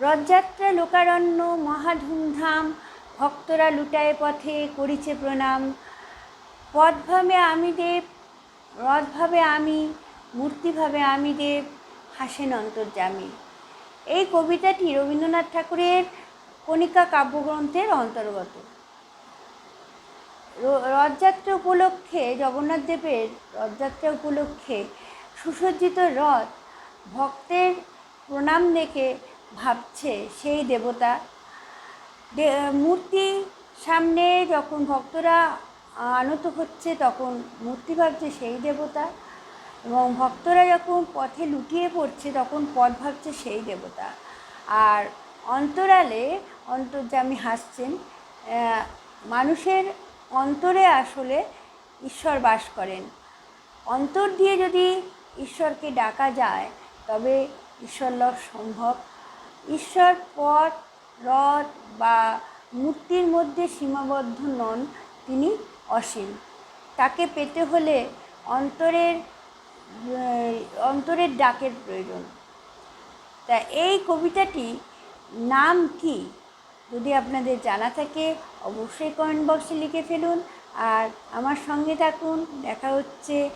রথযাত্রা, লোকারণ্য মহাধুমধাম ভক্তরা লুটায় পথে করিছে প্রণাম। পথভাবে আমি দেব রথভাবে আমি মূর্তিভাবে আমি দেব, হাসেন অন্তর্যামী। এই কবিতাটি রবীন্দ্রনাথ ঠাকুরের কণিকা কাব্যগ্রন্থের অন্তর্গত। রথযাত্রা উপলক্ষে, জগন্নাথ দেবের রথযাত্রা উপলক্ষে সুসজ্জিত রথ ভক্তের প্রণাম দেখে ভাবছে সেই দেবতা। মূর্তি সামনে যখন ভক্তরা আনত হচ্ছে, তখন মূর্তি ভাবছে সেই দেবতা এবং ভক্তরা যখন পথে লুটিয়ে পড়ছে, তখন পথ ভাবছে সেই দেবতা। আর অন্তরালে অন্তর্যামী হাসছেন মানুষের অন্তরে আসলে ঈশ্বর বাস করেন। অন্তর দিয়ে যদি ঈশ্বরকে ডাকা যায়, তবে ঈশ্বর লাভ সম্ভব। ঈশ্বর, পথ, রথ বা মূর্তির মধ্যে সীমাবদ্ধ নন, তিনি অসীম। তাকে পেতে হলে অন্তরের অন্তরের ডাকের প্রয়োজন। তা এই কবিতাটি নাম কি? যদি আপনাদের জানা থাকে, অবশ্যই কমেন্ট বক্সে লিখে ফেলুন। আর আমার সঙ্গে থাকুন, দেখা হচ্ছে